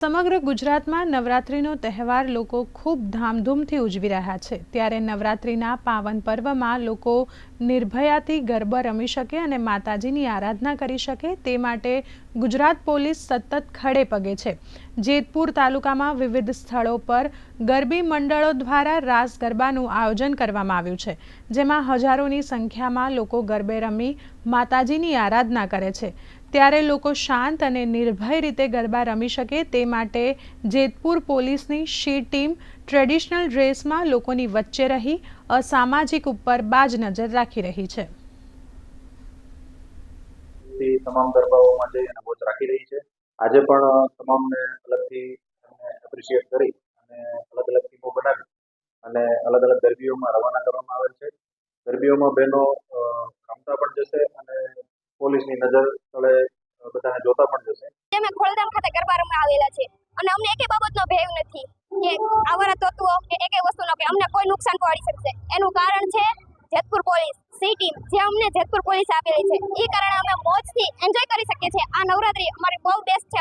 સમગ્ર ગુજરાતમાં નવરાત્રિનો તહેવાર લોકો ખૂબ ધામધૂમથી ઉજવી રહ્યા છે. ત્યારે નવરાત્રિના પાવન પર્વમાં લોકો નિર્ભયાથી ગરબા રમી શકે અને માતાજીની આરાધના કરી શકે તે માટે ગુજરાત પોલીસ સતત ખડે પગે છે. જેતપુર તાલુકામાં વિવિધ સ્થળો પર ગરબી મંડળો દ્વારા રાસ ગરબાનું આયોજન કરવામાં આવ્યું છે, જેમાં હજારોની સંખ્યામાં લોકો ગરબે રમી માતાજીની આરાધના કરે છે. ત્યારે લોકો શાંત અને નિર્ભય રીતે ગરબા રમી શકે તે માટે જેતપુર પોલીસની શી ટીમ ટ્રેડિશનલ ડ્રેસમાં લોકોની વચ્ચે રહી, અસામાજિક ઉપર બાજ નજર રાખી રહી છે. તમામ ગરબાઓ માટે વોચ રાખી રહી છે. આજે પણ તમામને અલગથી એપ્રિશિએટ કરી અને અલગ અલગ ટીમો બનાવી અને અલગ અલગ ગરબીઓમાં રવાના કરવામાં આવેલ છે. ગરબીઓમાં બહેનો રમતા પણ જશે અને પોલીસની નજર તળે બધાને જોતા પણ જશે. અમે ખોલધામ ખાતે ગરબા રમવા આવેલા છે. અને અમને એકે બાબતનો ભેવ નથી કે આવારા તત્વો કે એકે વસ્તુનો કે અમને કોઈ નુકસાન પહોંચી શકશે. એનું કારણ છે જેતપુર પોલીસ, સી ટીમ, જે અમને જેતપુર પોલીસ આપેલી છે. એ કારણે અમે મોજથી એન્જોય કરી શકીએ છીએ. આ નવરાત્રી અમારી બહુ બેસ્ટ છે.